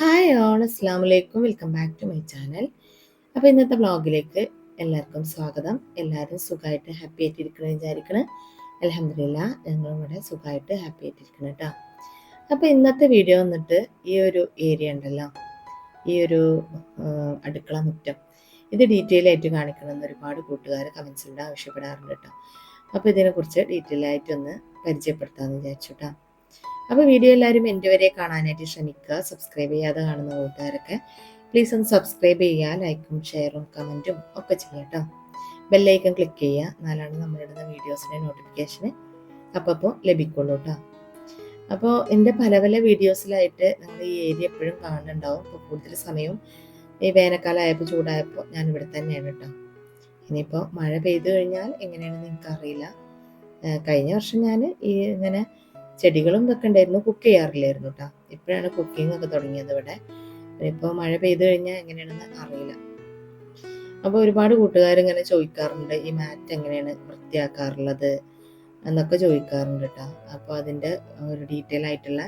Hi all അസ്സാം വലൈക്കും welcome back to my channel അപ്പോൾ ഇന്നത്തെ വ്ളോഗിലേക്ക് എല്ലാവർക്കും സ്വാഗതം. എല്ലാവരും സുഖമായിട്ട് ഹാപ്പി ആയിട്ട് ഇരിക്കണം വിചാരിക്കണം. അലഹമില്ല ഞങ്ങളും ഇവിടെ സുഖമായിട്ട് ഹാപ്പി ആയിട്ട് ഇരിക്കണം കേട്ടോ. അപ്പോൾ ഇന്നത്തെ വീഡിയോ വന്നിട്ട് ഈ ഒരു ഏരിയ ഉണ്ടല്ലോ. ഈ ഒരു അടുക്കള മുറ്റം. ഇത് ഡീറ്റെയിൽ ആയിട്ട് കാണിക്കണമെന്ന് ഒരുപാട് കൂട്ടുകാർ കമൻസിലൂടെ ആവശ്യപ്പെടാറുണ്ട് കേട്ടോ. അപ്പോൾ ഇതിനെക്കുറിച്ച് ഡീറ്റെയിൽ ആയിട്ടൊന്ന് പരിചയപ്പെടുത്താമെന്ന് വിചാരിച്ചു കേട്ടോ. അപ്പോൾ വീഡിയോ എല്ലാവരും എന്റെ വരെ കാണാനായിട്ട് ശ്രമിക്കുക. സബ്സ്ക്രൈബ് ചെയ്യാതെ കാണുന്ന കൂട്ടുകാരൊക്കെ പ്ലീസ് ഒന്ന് സബ്സ്ക്രൈബ് ചെയ്യുക ലൈക്കും ഷെയറും കമന്റും ഒക്കെ ചെയ്യാം കേട്ടോ. ബെല്ലൈക്കൺ ക്ലിക്ക് ചെയ്യുക എന്നാലാണ് നമ്മളിടുന്ന വീഡിയോസിന്റെ നോട്ടിഫിക്കേഷന് അപ്പോൾ ലഭിക്കുള്ളൂ കേട്ടോ. അപ്പോൾ എന്റെ പല പല വീഡിയോസിലായിട്ട് നിങ്ങൾ ഈ ഏരിയ എപ്പോഴും കാണുന്നുണ്ടാവും. അപ്പോൾ കൂടുതൽ സമയവും ഈ വേനൽക്കാലമായപ്പോൾ ചൂടായപ്പോൾ ഞാൻ ഇവിടെ തന്നെയാണ് കേട്ടോ. ഇനിയിപ്പോൾ മഴ പെയ്തു കഴിഞ്ഞാൽ എങ്ങനെയാണെന്ന് എനിക്കറിയില്ല കഴിഞ്ഞ വർഷം ഞാൻ ഈ ഇങ്ങനെ ചെടികളും ഇതൊക്കെ ഉണ്ടായിരുന്നു. കുക്ക് ചെയ്യാറില്ലായിരുന്നു കേട്ടോ ഇപ്പോഴാണ് കുക്കിംഗ് ഒക്കെ തുടങ്ങിയത് ഇവിടെ. ഇപ്പോൾ മഴ പെയ്തു കഴിഞ്ഞാൽ എങ്ങനെയാണെന്ന് അറിയില്ല. അപ്പോൾ ഒരുപാട് കൂട്ടുകാർ ഇങ്ങനെ ചോദിക്കാറുണ്ട് ഈ മാറ്റ് എങ്ങനെയാണ് വൃത്തിയാക്കാറുള്ളത്? എന്നൊക്കെ ചോദിക്കാറുണ്ട് കേട്ടോ അപ്പോൾ അതിന്റെ ഒരു ഡീറ്റെയിൽ ആയിട്ടുള്ള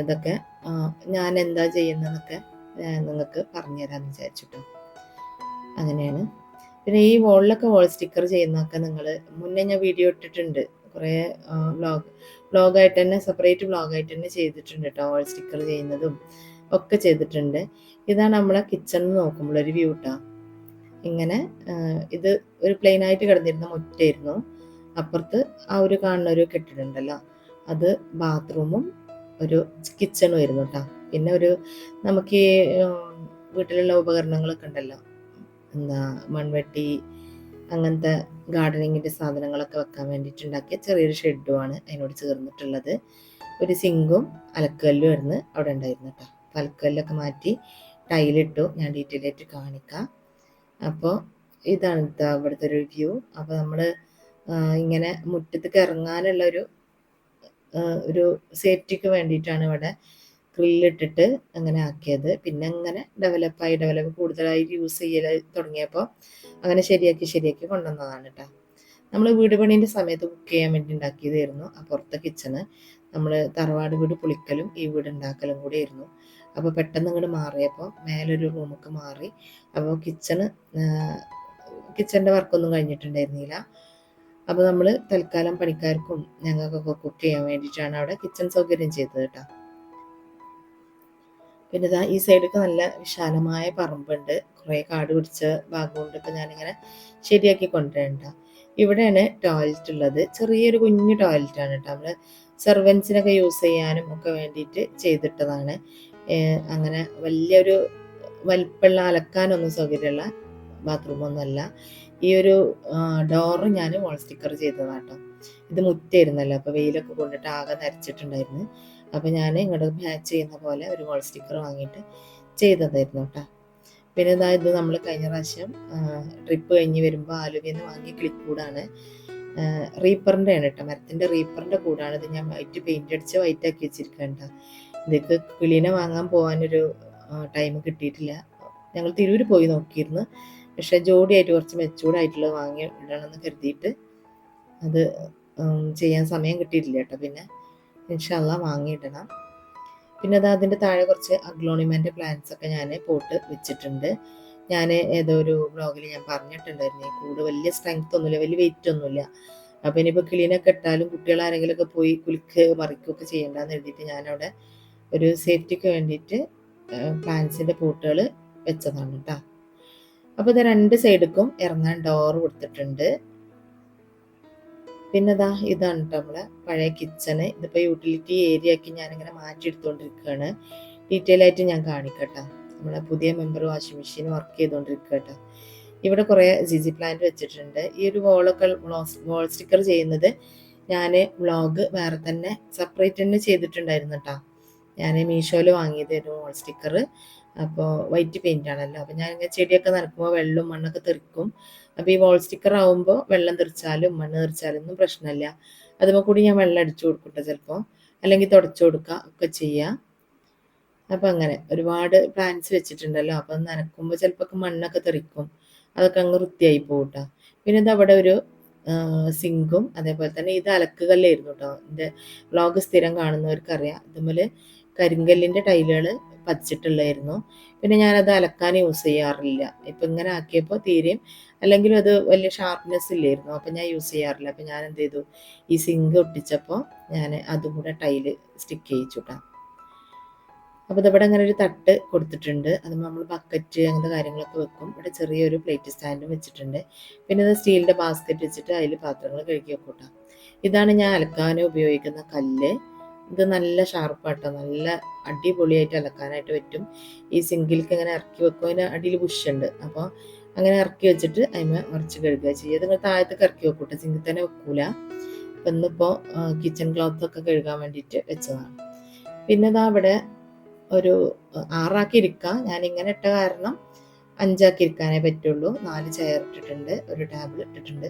ഇതൊക്കെ ഞാൻ എന്താ ചെയ്യുന്നതെന്നൊക്കെ നിങ്ങൾക്ക് പറഞ്ഞുതരാമെന്ന് വിചാരിച്ചിട്ടോ അങ്ങനെയാണ്. പിന്നെ ഈ വോളിലൊക്കെ വോൾ സ്റ്റിക്കർ ചെയ്യുന്നതൊക്കെ നിങ്ങൾ മുന്നേ ഞാൻ വീഡിയോ ഇട്ടിട്ടുണ്ട്. കുറേ വ്ളോഗ് വ്ളോഗായിട്ട് തന്നെ സെപ്പറേറ്റ് വ്ളോഗായിട്ട് തന്നെ ചെയ്തിട്ടുണ്ട് കേട്ടോ. വോൾ സ്റ്റിക്കർ ചെയ്യുന്നതും ഒക്കെ ചെയ്തിട്ടുണ്ട്. ഇതാണ് നമ്മളെ കിച്ചൺ നോക്കുമ്പോൾ ഒരു വ്യൂ കേട്ടോ ഇങ്ങനെ ഇത് ഒരു പ്ലെയിൻ ആയിട്ട് കിടന്നിരുന്ന മുറ്റായിരുന്നു. അപ്പുറത്ത് ആ ഒരു കാണുന്ന ഒരു കെട്ടിടുണ്ടല്ലോ അത് ബാത്റൂമും ഒരു കിച്ചണും ആയിരുന്നു കേട്ടോ പിന്നെ ഒരു നമുക്ക് വീട്ടിലുള്ള ഉപകരണങ്ങളൊക്കെ ഉണ്ടല്ലോ. എന്താ മൺവെട്ടി അങ്ങനത്തെ ഗാർഡനിങ്ങിന്റെ സാധനങ്ങളൊക്കെ വെക്കാൻ വേണ്ടിയിട്ട് ഉണ്ടാക്കിയ ചെറിയൊരു ഷെഡുമാണ് അതിനോട് ചേർന്നിട്ടുള്ളത്. ഒരു സിങ്കും അലക്കല്ലും ആയിരുന്നു അവിടെ ഉണ്ടായിരുന്നു കേട്ടോ. അപ്പോൾ അലക്കല്ലൊക്കെ മാറ്റി ടൈലിട്ടു. ഞാൻ ഡീറ്റെയിൽ ആയിട്ട് കാണിക്കാം. അപ്പോൾ ഇതാണ് ഇവിടുത്തെ ഒരു വ്യൂ. അപ്പോൾ നമ്മൾ ഇങ്ങനെ മുറ്റത്തേക്ക് ഇറങ്ങാനുള്ള ഒരു ഒരു സേഫ്റ്റിക്ക് വേണ്ടിയിട്ടാണ് ഇവിടെ ഗ്രില്ലിട്ടിട്ട് അങ്ങനെ ആക്കിയത്. പിന്നെ അങ്ങനെ ഡെവലപ്പായി ഡെവലപ്പ് കൂടുതലായി യൂസ് ചെയ്യൽ തുടങ്ങിയപ്പോൾ അങ്ങനെ ശരിയാക്കി ശരിയാക്കി കൊണ്ടുവന്നതാണ് കേട്ടോ നമ്മൾ വീട് പണീന്റെ സമയത്ത് കുക്ക് ചെയ്യാൻ വേണ്ടി ഉണ്ടാക്കിയതായിരുന്നു പുറത്തെ കിച്ചണ് നമ്മൾ തറവാട് വീട് പുളിക്കലും ഈ വീട് ഉണ്ടാക്കലും കൂടി ആയിരുന്നു. അപ്പോൾ പെട്ടെന്ന് ഇങ്ങോട്ട് മാറിയപ്പോൾ മേലൊരു റൂമൊക്കെ മാറി. അപ്പോൾ കിച്ചണ് കിച്ചന്റെ വർക്കൊന്നും കഴിഞ്ഞിട്ടുണ്ടായിരുന്നില്ല. അപ്പോൾ നമ്മൾ തൽക്കാലം പണിക്കാർക്കും ഞങ്ങൾക്കൊക്കെ കുക്ക് ചെയ്യാൻ വേണ്ടിയിട്ടാണ് അവിടെ കിച്ചൺ സൗകര്യം ചെയ്തത് കേട്ടോ പിന്നെ ഇതാ ഈ സൈഡൊക്കെ നല്ല വിശാലമായ പറമ്പുണ്ട്. കുറേ കാട് പിടിച്ച ഭാഗമുണ്ട് ഇപ്പം ഞാനിങ്ങനെ ശരിയാക്കി കൊണ്ടുവരണ്ട ഇവിടെയാണ് ടോയ്ലറ്റ് ഉള്ളത്. ചെറിയൊരു കുഞ്ഞു ആണ് കേട്ടോ നമ്മൾ സെർവൻസിനൊക്കെ യൂസ് ചെയ്യാനും ഒക്കെ വേണ്ടിയിട്ട് ചെയ്തിട്ടതാണ്. അങ്ങനെ വലിയൊരു വലിപ്പുള്ള അലക്കാനൊന്നും സൗകര്യമുള്ള ബാത്റൂമൊന്നുമല്ല ഈ ഒരു ഡോറ് ഞാൻ വാൾ സ്റ്റിക്കർ ചെയ്തതാട്ടോ ഇത് മുറ്റായിരുന്നല്ലോ അപ്പോൾ വെയിലൊക്കെ കൊണ്ടിട്ട് ആകെ നരച്ചിട്ടുണ്ടായിരുന്നു. അപ്പോൾ ഞാൻ ഇങ്ങോട്ട് മാച്ച് ചെയ്യുന്ന പോലെ ഒരു വോൾ സ്റ്റിക്കർ വാങ്ങിയിട്ട് ചെയ്തതായിരുന്നു കേട്ടോ പിന്നെ ഇതാ ഇത് നമ്മൾ കഴിഞ്ഞ പ്രാവശ്യം ട്രിപ്പ് കഴിഞ്ഞ് വരുമ്പോൾ ആലുവയിൽ വാങ്ങിയ ക്ലിക്കൂടാണ് റീപ്പറിന്റെ ആണ് കേട്ടോ മരത്തിന്റെ റീപ്പറിന്റെ കൂടാണ് ഇത് ഞാൻ വൈറ്റ് പെയിന്റ് അടിച്ച് വൈറ്റ് ആക്കി വെച്ചിരിക്കേണ്ട ഇതൊക്കെ കിളീനെ വാങ്ങാൻ പോകാനൊരു ടൈം കിട്ടിയിട്ടില്ല. ഞങ്ങൾ തിരൂർ പോയി നോക്കിയിരുന്നു. പക്ഷെ ജോഡിയായിട്ട് കുറച്ച് മെച്ചൂർഡായിട്ടുള്ളത് വാങ്ങി ഇടണമെന്ന് കരുതിയിട്ട് അത് ചെയ്യാൻ സമയം കിട്ടിയിട്ടില്ല കേട്ടോ പിന്നെ ഇൻഷല്ല വാങ്ങിയിടണം. പിന്നെ അത് അതിന്റെ താഴെ കുറച്ച് അഗ്ലോണിമെന്റ് പ്ലാന്റ്സ് ഒക്കെ ഞാൻ പോട്ട് വെച്ചിട്ടുണ്ട്. ഞാൻ ഏതോ ഒരു ബ്ലോഗിൽ ഞാൻ പറഞ്ഞിട്ടുണ്ടായിരുന്നു കൂട് വലിയ സ്ട്രെങ്ത് ഒന്നുമില്ല വലിയ വെയിറ്റ് ഒന്നുമില്ല. അപ്പം ഇനിയിപ്പോൾ ക്ലീനൊക്കെ ഇട്ടാലും കുട്ടികൾ ആരെങ്കിലുമൊക്കെ പോയി കുലുക്ക് മറിക്കുകയൊക്കെ ചെയ്യണ്ടെന്ന് എഴുതിയിട്ട് ഞാനവിടെ ഒരു സേഫ്റ്റിക്ക് വേണ്ടിയിട്ട് പ്ലാന്റ്സിന്റെ പോട്ടുകൾ വെച്ചതാണ് കേട്ടോ അപ്പോൾ ഇത് രണ്ട് സൈഡിക്കും ഇറങ്ങാൻ ഡോർ കൊടുത്തിട്ടുണ്ട്. പിന്നെ ഇതാ ഇതാണ് കേട്ടോ നമ്മളെ പഴയ കിച്ചണ് ഇതിപ്പോൾ യൂട്ടിലിറ്റി ഏരിയ ആക്കി ഞാനിങ്ങനെ മാറ്റിയെടുത്തുകൊണ്ടിരിക്കുകയാണ് ഡീറ്റെയിൽ ആയിട്ട് ഞാൻ കാണിക്കട്ടെ. നമ്മളെ പുതിയ മെമ്പർ വാഷിംഗ് മെഷീൻ വർക്ക് ചെയ്തുകൊണ്ടിരിക്കട്ടെ ഇവിടെ കുറേ ജിജി പ്ലാന്റ് വെച്ചിട്ടുണ്ട്. ഈ ഒരു വോളൊക്കെ വോൾ സ്റ്റിക്കർ ചെയ്യുന്നത് ഞാൻ വ്ളോഗ് വേറെ തന്നെ സെപ്പറേറ്റ് തന്നെ ചെയ്തിട്ടുണ്ടായിരുന്നു കേട്ടോ ഞാൻ മീഷോയിൽ വാങ്ങിയത് ഒരു വോൾ സ്റ്റിക്കർ അപ്പോൾ വൈറ്റ് പെയിന്റ് ആണല്ലോ. അപ്പോൾ ഞാൻ ചെടിയൊക്കെ നനക്കുമ്പോൾ വെള്ളവും മണ്ണൊക്കെ തെറിക്കും. അപ്പോൾ ഈ വോൾ സ്റ്റിക്കർ ആവുമ്പോൾ വെള്ളം തെറിച്ചാലും മണ്ണ് തെറിച്ചാലും ഒന്നും പ്രശ്നമില്ല. അതുമ്പോൾ കൂടി ഞാൻ വെള്ളം അടിച്ചു കൊടുക്കട്ടെ ചിലപ്പോൾ അല്ലെങ്കിൽ തുടച്ചു കൊടുക്കുക ഒക്കെ ചെയ്യാം. അപ്പം അങ്ങനെ ഒരുപാട് പ്ലാന്റ്സ് വെച്ചിട്ടുണ്ടല്ലോ. അപ്പം നനക്കുമ്പോൾ ചിലപ്പോൾ മണ്ണൊക്കെ തെറിക്കും. അതൊക്കെ അങ്ങ് വൃത്തിയായി പോകട്ടോ പിന്നെ ഇത് അവിടെ ഒരു സിങ്കും അതേപോലെ തന്നെ ഇത് അലക്കുകല്ലായിരുന്നു കേട്ടോ എന്റെ വ്ളോഗ് സ്ഥിരം കാണുന്നവർക്കറിയാം. ഇതുപോലെ കരിങ്കല്ലിന്റെ ടൈലുകൾ പതിച്ചിട്ടുള്ളായിരുന്നു പിന്നെ ഞാനത് അലക്കാൻ യൂസ് ചെയ്യാറില്ല. ഇപ്പം ഇങ്ങനെ ആക്കിയപ്പോൾ തീരെയും അല്ലെങ്കിൽ അത് വലിയ ഷാർപ്നെസ് ഇല്ലായിരുന്നു. അപ്പം ഞാൻ യൂസ് ചെയ്യാറില്ല. അപ്പം ഞാൻ എന്ത് ചെയ്തു? ഈ സിങ്ക് ഒട്ടിച്ചപ്പോൾ ഞാൻ അതും കൂടെ ടൈൽ സ്റ്റിക്ക് ചെയ്യിച്ചു കേട്ടോ അപ്പോൾ ഇതിവിടെ അങ്ങനെ ഒരു തട്ട് കൊടുത്തിട്ടുണ്ട്. അത് നമ്മൾ ബക്കറ്റ് അങ്ങനത്തെ കാര്യങ്ങളൊക്കെ വെക്കും. ഇവിടെ ചെറിയൊരു പ്ലേറ്റ് സ്റ്റാൻഡും വെച്ചിട്ടുണ്ട്. പിന്നെ ഇത് സ്റ്റീലിന്റെ ബാസ്ക്കറ്റ് വെച്ചിട്ട് അതിൽ പാത്രങ്ങൾ കഴുകി വെക്കൂട്ടാം ഇതാണ് ഞാൻ അലക്കാൻ ഉപയോഗിക്കുന്ന കല്ല്. ഇത് നല്ല ഷാർപ്പാട്ടോ. നല്ല അടിപൊളിയായിട്ട് അലക്കാനായിട്ട് പറ്റും. ഈ സിങ്കിലേക്ക് ഇങ്ങനെ ഇറക്കി വെക്കും അതിന്റെ അടിയിൽ ബുഷുണ്ട് അപ്പോൾ അങ്ങനെ ഇറക്കി വെച്ചിട്ട് അതിമ മറിച്ച് കഴുകുക ചെയ്യുക. നിങ്ങൾ താഴത്തേക്ക് ഇറക്കി വെക്കൂട്ടെ. സിങ്കിൽ തന്നെ വെക്കൂല. അപ്പം ഇന്നിപ്പോൾ കിച്ചൺ ക്ലോത്തൊക്കെ കഴുകാൻ വേണ്ടിയിട്ട് വെച്ചതാണ്. പിന്നെ ഇതാ അവിടെ ഒരു ആറാക്കി ഇരിക്കാം. ഞാൻ ഇങ്ങനെ ഇട്ട കാരണം അഞ്ചാക്കി ഇരിക്കാനേ പറ്റുള്ളൂ. നാല് ചെയർ ഇട്ടിട്ടുണ്ട്. ഒരു ടേബിൾ ഇട്ടിട്ടുണ്ട്.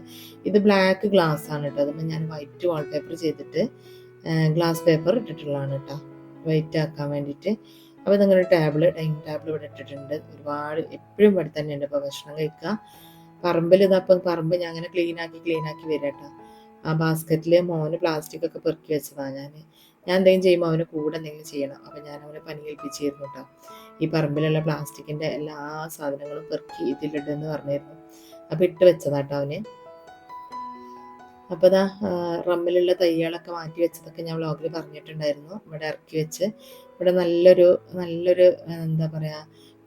ഇത് ബ്ലാക്ക് ഗ്ലാസ് ആണ് കേട്ടോ. അതുമ്പോൾ ഞാൻ വൈറ്റ് വാൾപേപ്പർ ചെയ്തിട്ട് ഗ്ലാസ് പേപ്പർ ഇട്ടിട്ടുള്ളതാണ് കേട്ടോ വൈറ്റ് ആക്കാൻ വേണ്ടിയിട്ട്. അപ്പോൾ നിങ്ങളുടെ ടേബിൾ ഡൈനിങ് ടേബിൾ ഇവിടെ ഇട്ടിട്ടുണ്ട്. ഒരുപാട് എപ്പോഴും ഇവിടെ തന്നെയുണ്ട് ഇപ്പോൾ ഭക്ഷണം കഴിക്കുക. പറമ്പിൽ ഇതപ്പം പറമ്പ് ഞാൻ അങ്ങനെ ക്ലീൻ ആക്കി ക്ലീൻ ആക്കി വരാം കേട്ടോ ആ ബാസ്ക്കറ്റിൽ മോന് പ്ലാസ്റ്റിക് ഒക്കെ പെറുക്കി വെച്ചതാണ് ഞാൻ ഞാൻ എന്തെങ്കിലും ചെയ്യുമ്പോൾ അവന് കൂടെ എന്തെങ്കിലും ചെയ്യണം. അപ്പം ഞാൻ അവനെ പനി കേൾപ്പിച്ചിരുന്നു കേട്ടോ ഈ പറമ്പിലുള്ള പ്ലാസ്റ്റിക്കിന്റെ എല്ലാ സാധനങ്ങളും പെറുക്കി ഇതിലിട്ടെന്ന് പറഞ്ഞിരുന്നു. അപ്പോൾ ഇട്ട് വെച്ചതാട്ടോ അവന്. അപ്പോൾ ഇതാ റമ്മിലുള്ള തൈകളൊക്കെ മാറ്റി വെച്ചതൊക്കെ ഞാൻ വ്ളോഗിൽ പറഞ്ഞിട്ടുണ്ടായിരുന്നു. ഇവിടെ ഇറക്കി വെച്ച്. ഇവിടെ നല്ലൊരു നല്ലൊരു എന്താ പറയുക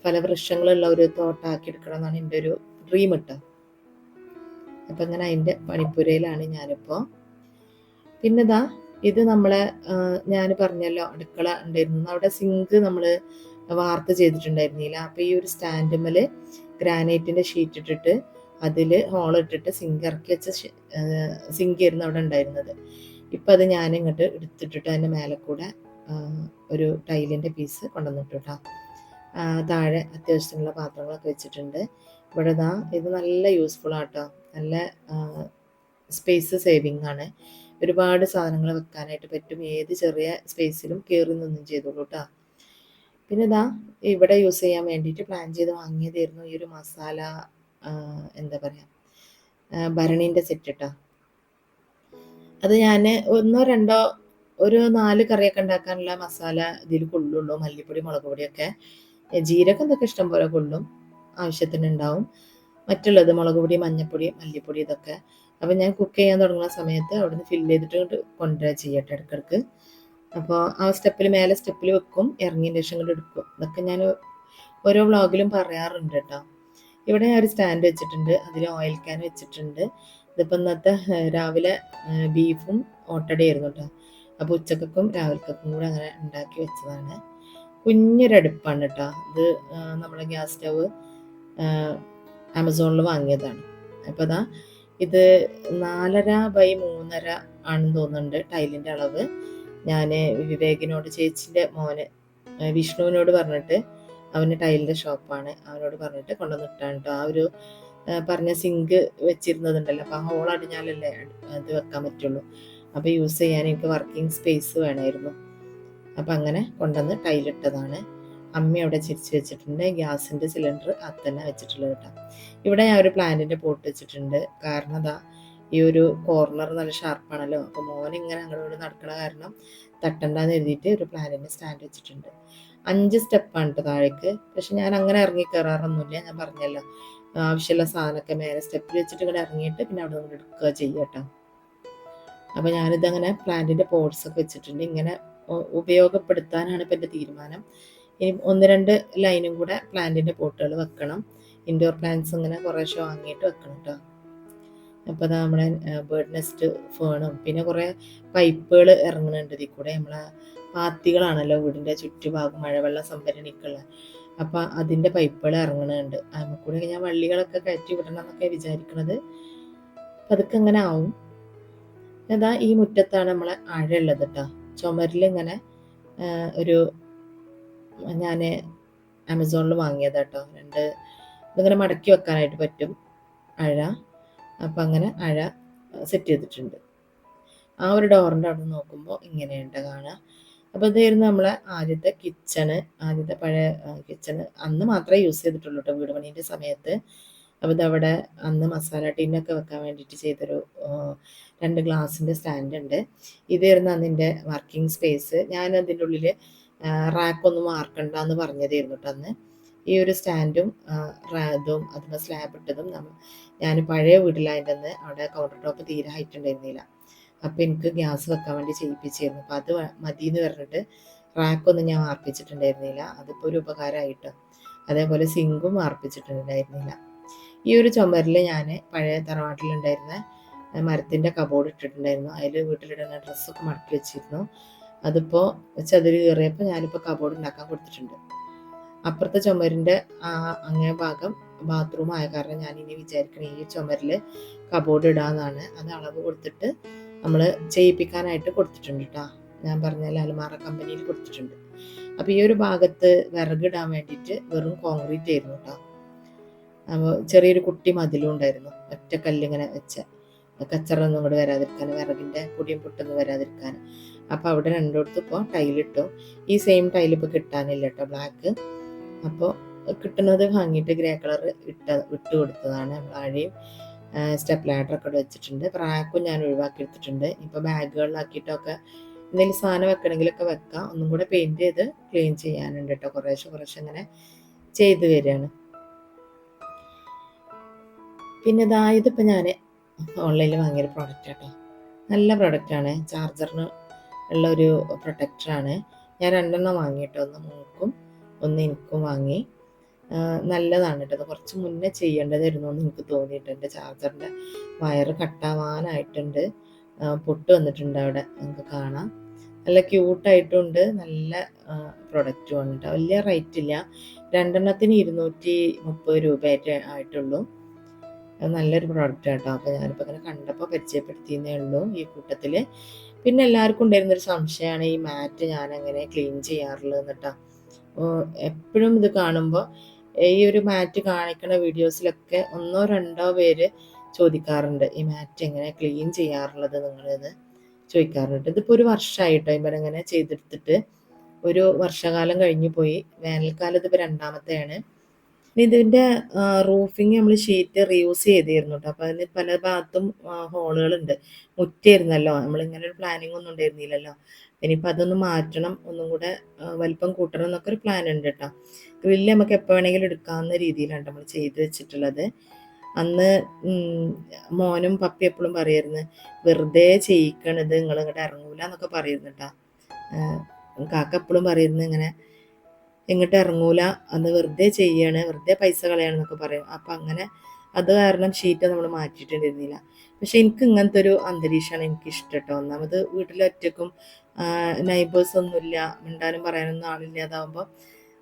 ഫലവൃക്ഷങ്ങളുള്ള ഒരു തോട്ടാക്കി എടുക്കണം എന്നാണ് എന്റെ ഒരു ഡ്രീം ഇട്ടോ അപ്പം അങ്ങനെ അതിന്റെ പണിപ്പുരയിലാണ് ഞാനിപ്പോൾ പിന്നെ ഇതാ ഇത് നമ്മളെ ഞാൻ പറഞ്ഞല്ലോ അടുക്കള ഉണ്ടായിരുന്നു. അവിടെ സിങ്ക് നമ്മൾ വാർത്ത ചെയ്തിട്ടുണ്ടായിരുന്നില്ല. അപ്പോൾ ഈ ഒരു സ്റ്റാൻഡുമ്മൽ ഗ്രാനൈറ്റിന്റെ ഷീറ്റ് ഇട്ടിട്ട് അതിൽ ഹോൾ ഇട്ടിട്ട് സിങ്ക് ഇറക്കി വെച്ച സിങ്ക് ആയിരുന്നു അവിടെ ഉണ്ടായിരുന്നത്. ഇപ്പം അത് ഞാൻ ഇങ്ങോട്ട് എടുത്തിട്ടിട്ട് അതിന്റെ മേലെ കൂടെ ഒരു ടൈലിന്റെ പീസ് കൊണ്ടുവന്നിട്ടു കേട്ടോ താഴെ അത്യാവശ്യത്തിനുള്ള പാത്രങ്ങളൊക്കെ വെച്ചിട്ടുണ്ട്. ഇവിടെ ഇതാ ഇത് നല്ല യൂസ്ഫുൾ ആട്ടോ. നല്ല സ്പേസ് സേവിങ് ആണ്. ഒരുപാട് സാധനങ്ങൾ വെക്കാനായിട്ട് പറ്റും. ഏത് ചെറിയ സ്പേസിലും കയറി നിന്നും ചെയ്തോളൂ കേട്ടോ പിന്നെ ഇതാ ഇവിടെ യൂസ് ചെയ്യാൻ വേണ്ടിയിട്ട് പ്ലാൻ ചെയ്ത് വാങ്ങിയതായിരുന്നു ഈ ഒരു മസാല എന്താ പറയുക ഭരണീന്റെ സെറ്റ് കേട്ടോ അത് ഞാൻ ഒന്നോ രണ്ടോ ഒരു നാല് കറിയൊക്കെ ഉണ്ടാക്കാനുള്ള മസാല ഇതിൽ കൊള്ളുള്ളൂ. മല്ലിപ്പൊടി മുളക് പൊടിയൊക്കെ ജീരകം ഇതൊക്കെ ഇഷ്ടം പോലെ കൊള്ളും. ആവശ്യത്തിന് ഉണ്ടാവും. മറ്റുള്ളത് മുളക് പൊടി മഞ്ഞൾപ്പൊടി മല്ലിപ്പൊടി ഇതൊക്കെ. അപ്പം ഞാൻ കുക്ക് ചെയ്യാൻ തുടങ്ങുന്ന സമയത്ത് അവിടുന്ന് ഫില്ല് ചെയ്തിട്ട് കൊണ്ടുവരാ ചെയ്യട്ടെ ഇടക്കിടക്ക് അപ്പോൾ ആ സ്റ്റെപ്പിൽ മേലെ സ്റ്റെപ്പിൽ വെക്കും. ഇറങ്ങിയതിന്റെ ശേഷം കൊണ്ട് എടുക്കും. ഇതൊക്കെ ഞാൻ ഓരോ വ്ളോഗിലും പറയാറുണ്ട് കേട്ടോ. ഇവിടെ ഞാൻ ഒരു സ്റ്റാൻഡ് വെച്ചിട്ടുണ്ട്. അതിൽ ഓയിൽ ക്യാൻ വെച്ചിട്ടുണ്ട്. ഇതിപ്പോൾ ഇന്നത്തെ രാവിലെ ബീഫും ഓട്ടടയായിരുന്നു കേട്ടോ അപ്പോൾ ഉച്ചക്കും രാവിലക്കും കൂടെ അങ്ങനെ ഉണ്ടാക്കി വെച്ചതാണ്. കുഞ്ഞൊരടുപ്പാണ് കേട്ടോ ഇത് നമ്മുടെ ഗ്യാസ് സ്റ്റവ് ആമസോണിൽ വാങ്ങിയതാണ്. അപ്പോൾ അതാ ഇത് നാലര ബൈ മൂന്നര ആണെന്ന് തോന്നുന്നുണ്ട് ടൈലിന്റെ അളവ്. ഞാൻ വിവേകിനോട് ചേച്ചിന്റെ മോന് വിഷ്ണുവിനോട് പറഞ്ഞിട്ട് അവന് ടൈലിന്റെ ഷോപ്പാണ്. അവനോട് പറഞ്ഞിട്ട് കൊണ്ടുവന്നിട്ടാണ് കേട്ടോ ആ ഒരു പറഞ്ഞ സിങ്ക് വെച്ചിരുന്നതുണ്ടല്ലോ. അപ്പോൾ ആ ഹോൾ അടിഞ്ഞാലല്ലേ അത് വെക്കാൻ പറ്റുള്ളൂ. അപ്പോൾ യൂസ് ചെയ്യാൻ എനിക്ക് വർക്കിംഗ് സ്പേസ് വേണമായിരുന്നു. അപ്പം അങ്ങനെ കൊണ്ടുവന്ന് ടൈലിട്ടതാണ്. അമ്മ അവിടെ ചിരിച്ച് വെച്ചിട്ടുണ്ട്. ഗ്യാസിന്റെ സിലിണ്ടർ അത് തന്നെ വെച്ചിട്ടുള്ളത് കേട്ടോ ഇവിടെ ഞാൻ ഒരു പ്ലാന്റിന്റെ പോട്ട് വെച്ചിട്ടുണ്ട്. കാരണം അതാ ഈ ഒരു കോർണർ നല്ല ഷാർപ്പാണല്ലോ. അപ്പോൾ മോൻ ഇങ്ങനെ അങ്ങോട്ട് നടക്കണ കാരണം തട്ടണ്ടെന്ന് എഴുതിയിട്ട് ഒരു പ്ലാന്റിന്റെ സ്റ്റാൻഡ് വെച്ചിട്ടുണ്ട്. അഞ്ച് സ്റ്റെപ്പാണ് താഴേക്ക്. പക്ഷെ ഞാൻ അങ്ങനെ ഇറങ്ങി കയറാറൊന്നുമില്ല ഞാൻ പറഞ്ഞല്ലോ ആവശ്യമുള്ള സാധനമൊക്കെ മേലെ സ്റ്റെപ്പിൽ വെച്ചിട്ട് ഇങ്ങനെ ഇറങ്ങിയിട്ട് പിന്നെ അവിടെ നിന്ന് എടുക്കുക ചെയ്യട്ടോ അപ്പോൾ ഞാനിതങ്ങനെ പ്ലാന്റിന്റെ പോട്ട്സ് ഒക്കെ വെച്ചിട്ടുണ്ട്. ഇങ്ങനെ ഉപയോഗപ്പെടുത്താനാണ് ഇപ്പം എന്റെ തീരുമാനം. ഇനി ഒന്ന് രണ്ട് ലൈനും കൂടെ പ്ലാന്റിന്റെ പോട്ടുകൾ വെക്കണം. ഇൻഡോർ പ്ലാന്റ്സ് ഇങ്ങനെ കുറേശ്ശെ വാങ്ങിയിട്ട് വെക്കണം കേട്ടോ. അപ്പോൾ അതാ നമ്മുടെ ബേർഡ് നെസ്റ്റ് ഫേണും. പിന്നെ കുറേ പൈപ്പുകൾ ഇറങ്ങുന്നുണ്ട് ഇതിൽ കൂടെ. നമ്മളെ പാത്തികളാണല്ലോ വീടിന്റെ ചുറ്റുഭാഗം മഴവെള്ള സംഭരണിക്കുള്ള. അപ്പൊ അതിന്റെ പൈപ്പുകൾ ഇറങ്ങണുണ്ട്. അതിൽ ഞാൻ വള്ളികളൊക്കെ കയറ്റി വിടണം എന്നൊക്കെ വിചാരിക്കണത്. അതൊക്കെ അങ്ങനെ ആവും. അതാ ഈ മുറ്റത്താണ് നമ്മളെ ആഴയുള്ളത് കേട്ടോ ചുമരിലിങ്ങനെ ഒരു ഞാൻ ആമസോണിൽ വാങ്ങിയത് കേട്ടോ രണ്ട് ഇതിങ്ങനെ മടക്കി വെക്കാനായിട്ട് പറ്റും അഴ. അപ്പം അങ്ങനെ അഴ സെറ്റ് ചെയ്തിട്ടുണ്ട്. ആ ഒരു ഡോറിന്റെ അവിടെ നോക്കുമ്പോൾ ഇങ്ങനെയുണ്ട് കാണുക അപ്പോൾ ഇതായിരുന്നു നമ്മളെ ആദ്യത്തെ കിച്ചണ് ആദ്യത്തെ പഴയ കിച്ചണ് അന്ന് മാത്രമേ യൂസ് ചെയ്തിട്ടുള്ളൂ കേട്ടോ വീട് പണീന്റെ സമയത്ത് അപ്പോൾ ഇതവിടെ അന്ന് മസാല ടീനൊക്കെ വെക്കാൻ വേണ്ടിയിട്ട് ചെയ്തൊരു രണ്ട് ഗ്ലാസിന്റെ സ്റ്റാൻഡ് ഉണ്ട്. ഇതായിരുന്നു അന്നിന്റെ വർക്കിംഗ് സ്പേസ് ഞാൻ അതിന്റെ ഉള്ളിൽ റാക്കൊന്നും മാർക്കണ്ട എന്ന് പറഞ്ഞതായിരുന്നു കേട്ടോ അന്ന്. ഈ ഒരു സ്റ്റാൻഡും ഇതും അതുപോലെ സ്ലാബ് ഇട്ടതും ഞാൻ പഴയ വീട്ടിലായതെന്ന് അവിടെ കൗണ്ടർ ടോപ്പ് തീരെ ഹൈറ്റ് ഉണ്ടായിരുന്നില്ല. അപ്പോൾ എനിക്ക് ഗ്യാസ് വെക്കാൻ വേണ്ടി ചെയ്യിപ്പിച്ചിരുന്നു. അപ്പോൾ അത് മതി എന്ന് പറഞ്ഞിട്ട് റാക്കൊന്നും ഞാൻ വാർപ്പിച്ചിട്ടുണ്ടായിരുന്നില്ല അതിപ്പോൾ ഒരു ഉപകാരമായിട്ട് അതേപോലെ സിങ്കും വാർപ്പിച്ചിട്ടുണ്ടായിരുന്നില്ല ഈ ഒരു ചുമരിൽ ഞാൻ പഴയ തറവാട്ടിലുണ്ടായിരുന്ന മരത്തിന്റെ കബോർഡ് ഇട്ടിട്ടുണ്ടായിരുന്നു. അതിൽ വീട്ടിലിടുന്ന ഡ്രസ്സൊക്കെ മടക്കി വെച്ചിരുന്നു. അതിപ്പോൾ ചതുരി കയറിയപ്പോൾ ഞാനിപ്പോൾ കബോർഡ് ഉണ്ടാക്കാൻ കൊടുത്തിട്ടുണ്ട്. അപ്പുറത്തെ ചുമരിന്റെ അങ്ങേ ഭാഗം ബാത്റൂം ആയ കാരണം ഞാൻ ഇനി വിചാരിക്കണം ഈ ചുമരിൽ കബോർഡ് ഇടാന്നാണ്. അത് അളവ് കൊടുത്തിട്ട് നമ്മൾ ചെയ്യിപ്പിക്കാനായിട്ട് കൊടുത്തിട്ടുണ്ട് കേട്ടോ ഞാൻ പറഞ്ഞ അലമാറ കമ്പനിയിൽ കൊടുത്തിട്ടുണ്ട്. അപ്പോൾ ഈ ഒരു ഭാഗത്ത് വിറകിടാൻ വേണ്ടിയിട്ട് വെറും കോൺക്രീറ്റ് ആയിരുന്നു കേട്ടോ അപ്പോൾ ചെറിയൊരു കുട്ടി മതിലും ഉണ്ടായിരുന്നു. ഒറ്റ കല്ലിങ്ങനെ വെച്ച. കച്ചറൊന്നും കൂടെ വരാതിരിക്കാൻ വിറകിന്റെ പൊടിയും പൊട്ടൊന്നും വരാതിരിക്കാൻ. അപ്പോൾ അവിടെ രണ്ടിടത്ത് ഇപ്പോൾ ടൈലിട്ടു ഈ സെയിം ടൈൽ ഇപ്പോൾ കിട്ടാനില്ല കേട്ടോ ബ്ലാക്ക് അപ്പോൾ കിട്ടുന്നത് വാങ്ങിയിട്ട് ഗ്രേ കളർ ഇട്ട ഇട്ട് കൊടുത്തതാണ്. താഴെയും സ്റ്റെപ്പ് ലാഡറൊക്കെ വെച്ചിട്ടുണ്ട്. റാക്കും ഞാൻ ഒഴിവാക്കി എടുത്തിട്ടുണ്ട് ഇപ്പോൾ ബാഗുകളിലാക്കിയിട്ടൊക്കെ എന്തെങ്കിലും സാധനം വെക്കണമെങ്കിലൊക്കെ വെക്കാം. ഒന്നും കൂടെ പെയിന്റ് ചെയ്ത് ക്ലീൻ ചെയ്യാനുണ്ട് കേട്ടോ. കുറേശ്ശെ കുറേശ്ശെ അങ്ങനെ ചെയ്ത് വരികയാണ്. പിന്നെ ഇതാ ഇതിപ്പോൾ ഞാൻ ഓൺലൈനിൽ വാങ്ങിയൊരു പ്രോഡക്റ്റ് കേട്ടോ നല്ല പ്രോഡക്റ്റാണ് ചാർജറിന് ഉള്ള ഒരു പ്രൊട്ടക്ടറാണ് ഞാൻ രണ്ടെണ്ണം വാങ്ങിയിട്ടോ. ഒന്ന് മൂക്കും ഒന്ന് എനിക്കും വാങ്ങി. നല്ലതാണ് കേട്ടോ. അത് കുറച്ച് മുന്നേ ചെയ്യേണ്ടതായിരുന്നു എന്ന് എനിക്ക് തോന്നിയിട്ടുണ്ട്. ചാർജറിന്റെ വയർ കട്ടാവാനായിട്ടുണ്ട്. പൊട്ട് വന്നിട്ടുണ്ട് അവിടെ. നമുക്ക് കാണാം. നല്ല ക്യൂട്ടായിട്ടുണ്ട്. നല്ല പ്രൊഡക്റ്റുമാണ് കേട്ടോ. വലിയ റേറ്റ് ഇല്ല. രണ്ടെണ്ണത്തിന് ഇരുന്നൂറ്റി മുപ്പത് രൂപയായിട്ട് ആയിട്ടുള്ളൂ. നല്ലൊരു പ്രോഡക്റ്റ് കേട്ടോ. അപ്പോൾ ഞാനിപ്പോൾ അങ്ങനെ കണ്ടപ്പോൾ പരിചയപ്പെടുത്തിയെന്നേ ഉള്ളൂ ഈ കൂട്ടത്തിൽ പിന്നെ എല്ലാവർക്കും ഉണ്ടായിരുന്നൊരു സംശയമാണ് ഈ മാറ്റ് ഞാൻ അങ്ങനെ ക്ലീൻ ചെയ്യാറുള്ളത് എന്നിട്ടാ എപ്പോഴും ഇത് കാണുമ്പോൾ ഈ ഒരു മാറ്റ് കാണിക്കുന്ന വീഡിയോസിലൊക്കെ ഒന്നോ രണ്ടോ പേര് ചോദിക്കാറുണ്ട് ഈ മാറ്റ് എങ്ങനെ ക്ലീൻ ചെയ്യാറുള്ളത് നിങ്ങളിത് ചോദിക്കാറുണ്ട്. ഇതിപ്പോൾ ഒരു വർഷമായിട്ടോ ഇങ്ങനെ ചെയ്തെടുത്തിട്ട് ഒരു വർഷകാലം കഴിഞ്ഞു പോയി. വേനൽക്കാലത്ത് ഇപ്പോൾ രണ്ടാമത്തെയാണ്. പിന്നെ ഇതിന്റെ റൂഫിങ് നമ്മൾ ഷീറ്റ് റീയൂസ് ചെയ്തിരുന്നു കേട്ടോ അപ്പോൾ അതിന് പല ഭാഗത്തും ഹോളുകളുണ്ട്. മുറ്റായിരുന്നല്ലോ നമ്മളിങ്ങനെ ഒരു പ്ലാനിങ് ഒന്നും ഉണ്ടായിരുന്നില്ലല്ലോ. ഇനിയിപ്പോൾ അതൊന്ന് മാറ്റണം ഒന്നും കൂടെ വലിപ്പം കൂട്ടണം എന്നൊക്കെ ഒരു പ്ലാൻ ഉണ്ട് കേട്ടോ ഗ്രില്ല് നമുക്ക് എപ്പോൾ വേണമെങ്കിലും എടുക്കാവുന്ന രീതിയിലാണ് നമ്മൾ ചെയ്ത് വെച്ചിട്ടുള്ളത്. അന്ന് മോനും പപ്പി എപ്പോഴും പറയായിരുന്നു വെറുതെ ചെയ്യിക്കണത് നിങ്ങൾ ഇങ്ങോട്ട് ഇറങ്ങൂല എന്നൊക്കെ പറയുന്നു കേട്ടോ കാക്ക എപ്പോഴും പറയുന്നു ഇങ്ങനെ എങ്ങോട്ട് ഇറങ്ങൂല അന്ന് വെറുതെ ചെയ്യാണ് വെറുതെ പൈസ കളയാണെന്നൊക്കെ പറയും. അപ്പം അങ്ങനെ അത് കാരണം ഷീറ്റ് നമ്മൾ മാറ്റിയിട്ടുണ്ടായിരുന്നില്ല. പക്ഷെ എനിക്ക് ഇങ്ങനത്തെ ഒരു അന്തരീക്ഷമാണ് എനിക്ക് ഇഷ്ടം കേട്ടോ ഒന്നാമത് വീട്ടിലൊറ്റക്കും നൈബേഴ്സ് ഒന്നുമില്ല മിണ്ടാനും പറയാനൊന്നും ആളില്ലാതാവുമ്പോൾ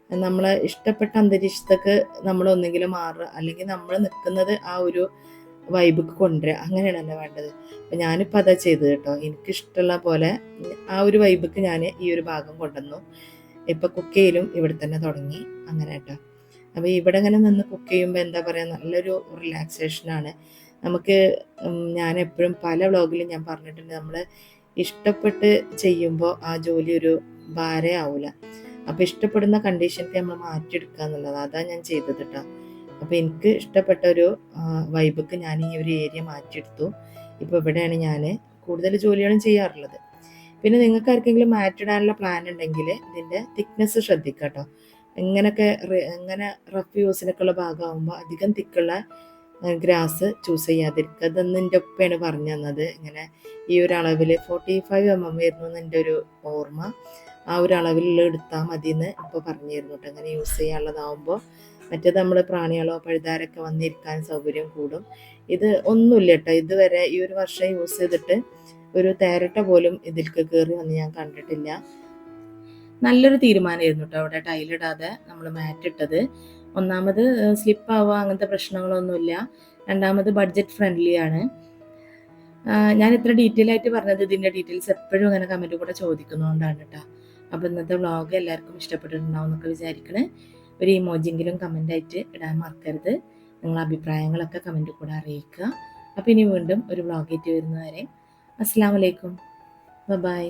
നമ്മളെ ഇഷ്ടപ്പെട്ട അന്തരീക്ഷത്തേക്ക് നമ്മൾ ഒന്നെങ്കിലും മാറുക അല്ലെങ്കിൽ നമ്മൾ നിൽക്കുന്നത് ആ ഒരു വൈബിക്ക് കൊണ്ടുവരിക. അങ്ങനെയാണ് എന്നെ വേണ്ടത്. അപ്പം ഞാനിപ്പോൾ അതാ ചെയ്തത് കേട്ടോ. എനിക്കിഷ്ടമുള്ള പോലെ ആ ഒരു വൈബിക്ക് ഞാൻ ഈ ഒരു ഭാഗം കൊണ്ടുവന്നു. ഇപ്പം കുക്ക് ചെയ്യലും ഇവിടെ തന്നെ തുടങ്ങി. അങ്ങനെ കേട്ടോ. അപ്പോൾ ഇവിടെ ഇങ്ങനെ നിന്ന് കുക്ക് ചെയ്യുമ്പോൾ എന്താ പറയുക നല്ലൊരു റിലാക്സേഷനാണ് നമുക്ക് ഞാൻ എപ്പോഴും പല വ്ളോഗിലും ഞാൻ പറഞ്ഞിട്ടുണ്ട് നമ്മൾ ഇഷ്ടപ്പെട്ട് ചെയ്യുമ്പോൾ ആ ജോലി ഒരു ഭാരേ അപ്പോൾ ഇഷ്ടപ്പെടുന്ന കണ്ടീഷനൊക്കെ നമ്മൾ മാറ്റിയെടുക്കുക എന്നുള്ളത് അതാണ് ഞാൻ ചെയ്തത് കേട്ടോ അപ്പോൾ എനിക്ക് ഇഷ്ടപ്പെട്ട ഒരു വൈബക്ക് ഞാൻ ഈ ഒരു ഏരിയ മാറ്റിയെടുത്തു. ഇപ്പോൾ ഇവിടെയാണ് ഞാൻ കൂടുതൽ ജോലികളും ചെയ്യാറുള്ളത്. പിന്നെ നിങ്ങൾക്ക് ആർക്കെങ്കിലും മാറ്റിടാനുള്ള പ്ലാൻ ഉണ്ടെങ്കിൽ ഇതിന്റെ തിക്നെസ് ശ്രദ്ധിക്കാം കേട്ടോ ഇങ്ങനെയൊക്കെ ഇങ്ങനെ റഫ് യൂസിനൊക്കെ ഉള്ള ഭാഗമാകുമ്പോൾ അധികം തിക്കുള്ള ഗ്രാസ് ചൂസ് ചെയ്യാതിരിക്കുക. അതൊന്നും എന്റെ ഒപ്പയാണ് പറഞ്ഞു തന്നത്. ഇങ്ങനെ ഈ ഒരു അളവിൽ ഫോർട്ടി ഫൈവ് എം എം ആയിരുന്നു എന്റെ ഒരു ഓർമ്മ. ആ ഒരു അളവിലുള്ള എടുത്താൽ മതി എന്ന് ഇപ്പോൾ പറഞ്ഞിരുന്നു കേട്ടോ അങ്ങനെ യൂസ് ചെയ്യാനുള്ളതാവുമ്പോൾ മറ്റേത് നമ്മൾ പ്രാണികളോ പഴുതാരൊക്കെ വന്നിരിക്കാൻ സൗകര്യം കൂടും. ഇത് ഒന്നുമില്ല കേട്ടോ ഇതുവരെ ഈ ഒരു വർഷം യൂസ് ചെയ്തിട്ട് ഒരു തേരട്ട പോലും ഇതിൽക്ക് കയറി വന്ന് ഞാൻ കണ്ടിട്ടില്ല. നല്ലൊരു തീരുമാനമായിരുന്നു കേട്ടോ അവിടെ ടൈലിടാതെ നമ്മൾ മാറ്റ് ഇട്ടത്. ഒന്നാമത് സ്ലിപ്പ് ആവുക അങ്ങനത്തെ പ്രശ്നങ്ങളൊന്നുമില്ല. രണ്ടാമത് ബഡ്ജറ്റ് ഫ്രണ്ട്ലി ആണ്. ഞാൻ ഇത്ര ഡീറ്റെയിൽ ആയിട്ട് പറഞ്ഞത് ഇതിന്റെ ഡീറ്റെയിൽസ് എപ്പോഴും അങ്ങനെ കമന്റ് കൂടെ ചോദിക്കുന്നതുകൊണ്ടാണ് കേട്ടോ അപ്പോൾ ഇന്നത്തെ വ്ളോഗ് എല്ലാവർക്കും ഇഷ്ടപ്പെട്ടിട്ടുണ്ടാവും എന്നൊക്കെ വിചാരിക്കണേ. ഒരു ഇമോജിങ്കിലും കമന്റ് ആയിട്ട് ഇടാൻ മറക്കരുത്. നിങ്ങളുടെ അഭിപ്രായങ്ങളൊക്കെ കമന്റ് കൂടെ അറിയിക്കുക. അപ്പോൾ ഇനി വീണ്ടും ഒരു വ്ളോഗായിട്ട് വരുന്നവരെ അസ്സാം വലൈക്കും ബൈ.